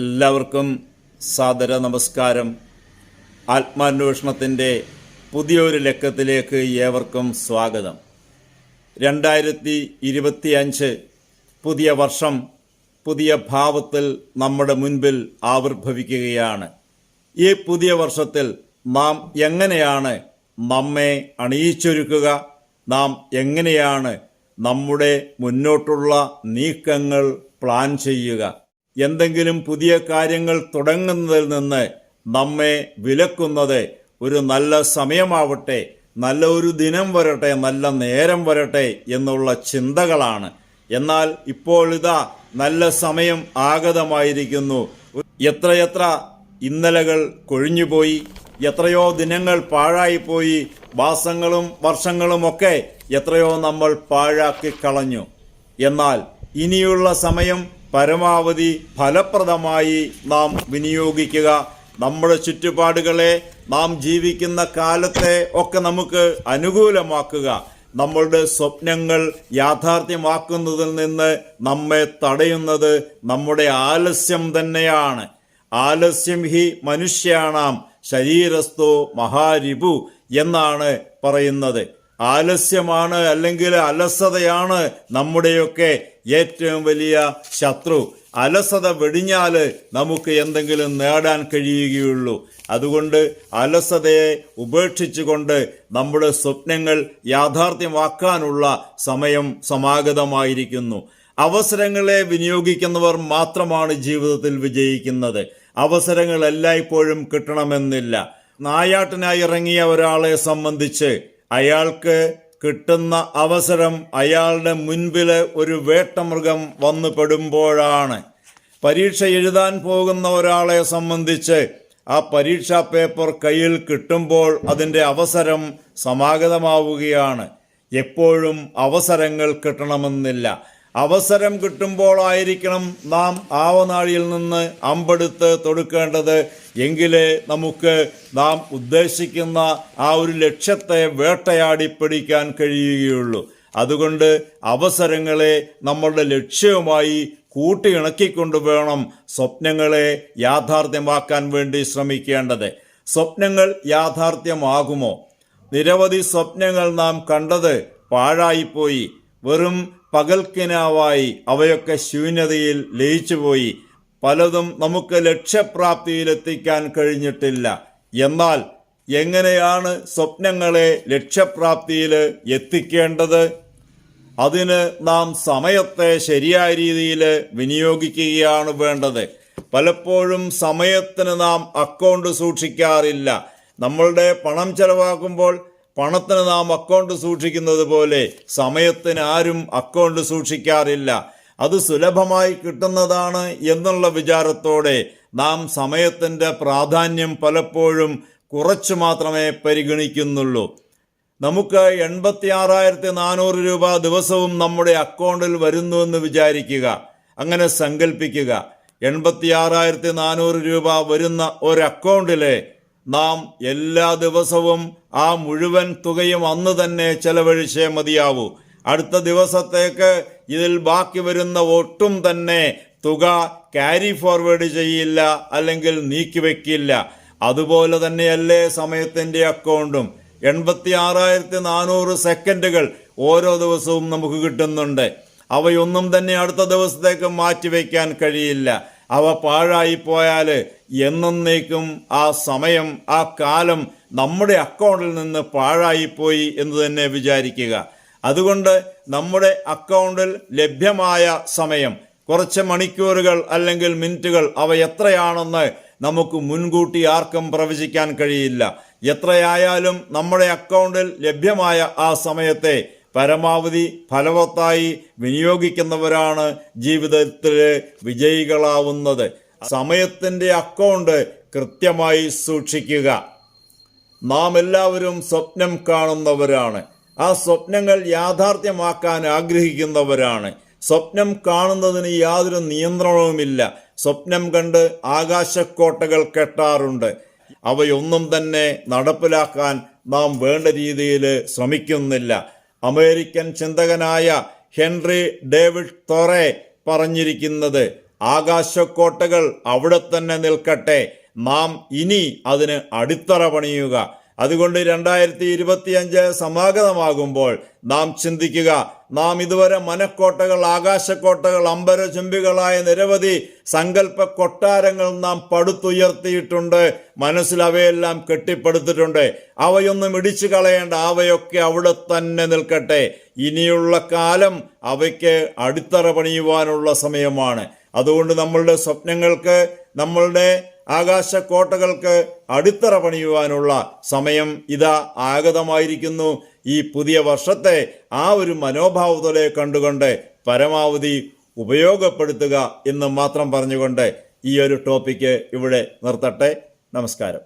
എല്ലാവർക്കും സാദര നമസ്കാരം. ആത്മാന്വേഷണത്തിന്റെ പുതിയൊരു ലക്കത്തിലേക്ക് ഏവർക്കും സ്വാഗതം. രണ്ടായിരത്തി ഇരുപത്തിയഞ്ച് പുതിയ വർഷം പുതിയ ഭാവത്തിൽ നമ്മുടെ മുൻപിൽ ആവിർഭവിക്കുകയാണ്. ഈ പുതിയ വർഷത്തിൽ നാം എങ്ങനെയാണ് നമ്മെ അണിയിച്ചൊരുക്കുക? നാം എങ്ങനെയാണ് നമ്മുടെ മുന്നോട്ടുള്ള നീക്കങ്ങൾ പ്ലാൻ ചെയ്യുക? എന്തെങ്കിലും പുതിയ കാര്യങ്ങൾ തുടങ്ങുന്നതിൽ നിന്ന് നമ്മെ വിലക്കുന്നത് ഒരു നല്ല സമയമാവട്ടെ നല്ല ഒരു ദിനം വരട്ടെ നല്ല നേരം വരട്ടെ എന്നുള്ള ചിന്തകളാണ്. എന്നാൽ ഇപ്പോൾ ഇതാ നല്ല സമയം ആഗതമായിരിക്കുന്നു. എത്രയെത്ര ഇന്നലകൾ കൊഴിഞ്ഞുപോയി എത്രയോ ദിനങ്ങൾ പാഴായിപ്പോയി മാസങ്ങളും വർഷങ്ങളുമൊക്കെ എത്രയോ നമ്മൾ പാഴാക്കി കളഞ്ഞു. എന്നാൽ ഇനിയുള്ള സമയം പരമാവധി ഫലപ്രദമായി നാം വിനിയോഗിക്കുക. നമ്മുടെ ചുറ്റുപാടുകളെ നാം ജീവിക്കുന്ന കാലത്തെ ഒക്കെ നമുക്ക് അനുകൂലമാക്കുക. നമ്മളുടെ സ്വപ്നങ്ങൾ യാഥാർത്ഥ്യമാക്കുന്നതിൽ നിന്ന് നമ്മെ തടയുന്നത് നമ്മുടെ ആലസ്യം തന്നെയാണ്. ആലസ്യം ഹി മനുഷ്യാണാം ശരീരസ്ഥോ മഹാരിപു എന്നാണ് പറയുന്നത്. ആലസ്യമാണ് അല്ലെങ്കിൽ അലസതയാണ് നമ്മുടെയൊക്കെ ഏറ്റവും വലിയ ശത്രു. അലസത വെടിഞ്ഞാൽ നമുക്ക് എന്തെങ്കിലും നേടാൻ കഴിയുകയുള്ളൂ. അതുകൊണ്ട് അലസതയെ ഉപേക്ഷിച്ചുകൊണ്ട് നമ്മുടെ സ്വപ്നങ്ങൾ യാഥാർത്ഥ്യമാക്കാനുള്ള സമയം സമാഗതമായിരിക്കുന്നു. അവസരങ്ങളെ വിനിയോഗിക്കുന്നവർ മാത്രമാണ് ജീവിതത്തിൽ വിജയിക്കുന്നത്. അവസരങ്ങൾ എല്ലായ്പ്പോഴും കിട്ടണമെന്നില്ല. നായാട്ടിനായി ഇറങ്ങിയ ഒരാളെ സംബന്ധിച്ച് അയാൾക്ക് കിട്ടുന്ന അവസരം അയാളുടെ മുൻപിൽ ഒരു വേട്ടമൃഗം വന്നു പെടുമ്പോഴാണ്. പരീക്ഷ എഴുതാൻ പോകുന്ന ഒരാളെ സംബന്ധിച്ച് ആ പരീക്ഷാ പേപ്പർ കയ്യിൽ കിട്ടുമ്പോൾ അതിന്റെ അവസരം സമാഗതമാവുകയാണ്. എപ്പോഴും അവസരങ്ങൾ കിട്ടണമെന്നില്ല. അവസരം കിട്ടുമ്പോഴായിരിക്കണം നാം ആവനാഴിയിൽ നിന്ന് അമ്പെടുത്ത് തൊടുക്കേണ്ടത്. എങ്കിലേ നമുക്ക് നാം ഉദ്ദേശിക്കുന്ന ആ ഒരു ലക്ഷ്യത്തെ വേട്ടയാടി പിടിക്കാൻ കഴിയുകയുള്ളൂ. അതുകൊണ്ട് അവസരങ്ങളെ നമ്മളുടെ ലക്ഷ്യവുമായി കൂട്ടിയിണക്കിക്കൊണ്ട് വേണം സ്വപ്നങ്ങളെ യാഥാർത്ഥ്യമാക്കാൻ വേണ്ടി ശ്രമിക്കേണ്ടത്. സ്വപ്നങ്ങൾ യാഥാർത്ഥ്യമാകുമോ? നിരവധി സ്വപ്നങ്ങൾ നാം കണ്ടത് പാഴായിപ്പോയി. വെറും പകൽക്കിനാവായി അവയൊക്കെ ശൂന്യതയിൽ ലയിച്ചുപോയി. പലതും നമുക്ക് ലക്ഷ്യപ്രാപ്തിയിലെത്തിക്കാൻ കഴിഞ്ഞിട്ടില്ല. എന്നാൽ എങ്ങനെയാണ് സ്വപ്നങ്ങളെ ലക്ഷ്യപ്രാപ്തിയിൽ എത്തിക്കേണ്ടത്? അതിന് നാം സമയത്തെ ശരിയായ രീതിയിൽ വിനിയോഗിക്കുകയാണ് വേണ്ടത്. പലപ്പോഴും സമയത്തിന് നാം അക്കൗണ്ട് സൂക്ഷിക്കാറില്ല. നമ്മളുടെ പണം ചെലവാക്കുമ്പോൾ പണത്തിന് നാം അക്കൗണ്ട് സൂക്ഷിക്കുന്നത് പോലെ സമയത്തിന് ആരും അക്കൗണ്ട് സൂക്ഷിക്കാറില്ല. അത് സുലഭമായി കിട്ടുന്നതാണ് എന്നുള്ള വിചാരത്തോടെ നാം സമയത്തിന്റെ പ്രാധാന്യം പലപ്പോഴും കുറച്ചു മാത്രമേ പരിഗണിക്കുന്നുള്ളൂ. നമുക്ക് എൺപത്തി ആറായിരത്തി നാനൂറ് രൂപ ദിവസവും നമ്മുടെ അക്കൗണ്ടിൽ വരുന്നു എന്ന് വിചാരിക്കുക. അങ്ങനെ സങ്കല്പിക്കുക എൺപത്തി ആറായിരത്തി നാനൂറ് രൂപ വരുന്ന ഒരു അക്കൗണ്ടിലെ നാം എല്ലാ ദിവസവും ആ മുഴുവൻ തുകയും അന്ന് തന്നെ ചെലവഴിച്ചേ മതിയാവൂ. അടുത്ത ദിവസത്തേക്ക് ഇതിൽ ബാക്കി വരുന്ന ഒട്ടും തന്നെ തുക ക്യാരി ഫോർവേഡ് ചെയ്യില്ല അല്ലെങ്കിൽ നീക്കിവെക്കില്ല അതുപോലെ തന്നെയല്ലേ സമയത്തിന്റെ അക്കൗണ്ടും. എൺപത്തി ആറായിരത്തി നാനൂറ് സെക്കൻഡുകൾ ഓരോ ദിവസവും നമുക്ക് കിട്ടുന്നുണ്ട്. അവയൊന്നും തന്നെ അടുത്ത ദിവസത്തേക്ക് മാറ്റിവെക്കാൻ കഴിയില്ല. അവ പാഴായി പോയാൽ എന്നേക്കും ആ സമയം ആ കാലം നമ്മുടെ അക്കൗണ്ടിൽ നിന്ന് പാഴായിപ്പോയി എന്ന് തന്നെ വിചാരിക്കുക. അതുകൊണ്ട് നമ്മുടെ അക്കൗണ്ടിൽ ലഭ്യമായ സമയം കുറച്ച് മണിക്കൂറുകൾ അല്ലെങ്കിൽ മിനിറ്റുകൾ അവ എത്രയാണെന്ന് നമുക്ക് മുൻകൂട്ടി ആർക്കും പ്രവചിക്കാൻ കഴിയില്ല. എത്രയായാലും നമ്മുടെ അക്കൗണ്ടിൽ ലഭ്യമായ ആ സമയത്തെ പരമാവധി ഫലവത്തായി വിനിയോഗിക്കുന്നവരാണ് ജീവിതത്തിൽ വിജയികളാവുന്നത്. സമയത്തിന്റെ അക്കൗണ്ട് കൃത്യമായി സൂക്ഷിക്കുക. നാം എല്ലാവരും സ്വപ്നം കാണുന്നവരാണ്. ആ സ്വപ്നങ്ങൾ യാഥാർത്ഥ്യമാക്കാൻ ആഗ്രഹിക്കുന്നവരാണ്. സ്വപ്നം കാണുന്നതിന് യാതൊരു നിയന്ത്രണവുമില്ല. സ്വപ്നം കണ്ട് ആകാശക്കോട്ടകൾ കെട്ടാറുണ്ട്. അവയൊന്നും തന്നെ നടപ്പിലാക്കാൻ നാം വേണ്ട രീതിയിൽ ശ്രമിക്കുന്നില്ല. അമേരിക്കൻ ചിന്തകനായ ഹെൻറി ഡേവിഡ് തോറെ പറഞ്ഞിരിക്കുന്നത് ആകാശക്കോട്ടകൾ അവിടെ തന്നെ നിൽക്കട്ടെ നാം ഇനി അതിന് അടിത്തറ പണിയുക. അതുകൊണ്ട് രണ്ടായിരത്തി ഇരുപത്തിയഞ്ച് സമാഗതമാകുമ്പോൾ നാം ചിന്തിക്കുക നാം ഇതുവരെ മനക്കോട്ടകൾ ആകാശക്കോട്ടകൾ അമ്പരചുംബികളായ നിരവധി സങ്കല്പ കൊട്ടാരങ്ങൾ നാം പടുത്തുയർത്തിയിട്ടുണ്ട്. മനസ്സിൽ അവയെല്ലാം കെട്ടിപ്പടുത്തിട്ടുണ്ട്. അവയൊന്നും ഇടിച്ചു കളയേണ്ട അവയൊക്കെ അവിടെ തന്നെ നിൽക്കട്ടെ. ഇനിയുള്ള കാലം അവയ്ക്ക് അടിത്തറ പണിയുവാനുള്ള സമയമാണ്. അതുകൊണ്ട് നമ്മളുടെ സ്വപ്നങ്ങൾക്ക് നമ്മളുടെ ആകാശ കോട്ടകൾക്ക് അടിത്തറ പണിയുവാനുള്ള സമയം ഇതാ ആഗതമായിരിക്കുന്നു. ഈ പുതിയ വർഷത്തെ ആ ഒരു മനോഭാവത്തോടെ കണ്ടുകൊണ്ട് പരമാവധി ഉപയോഗപ്പെടുത്തുക എന്ന് മാത്രം പറഞ്ഞുകൊണ്ട് ഈ ഒരു ടോപ്പിക്ക് ഇവിടെ നിർത്തട്ടെ. നമസ്കാരം.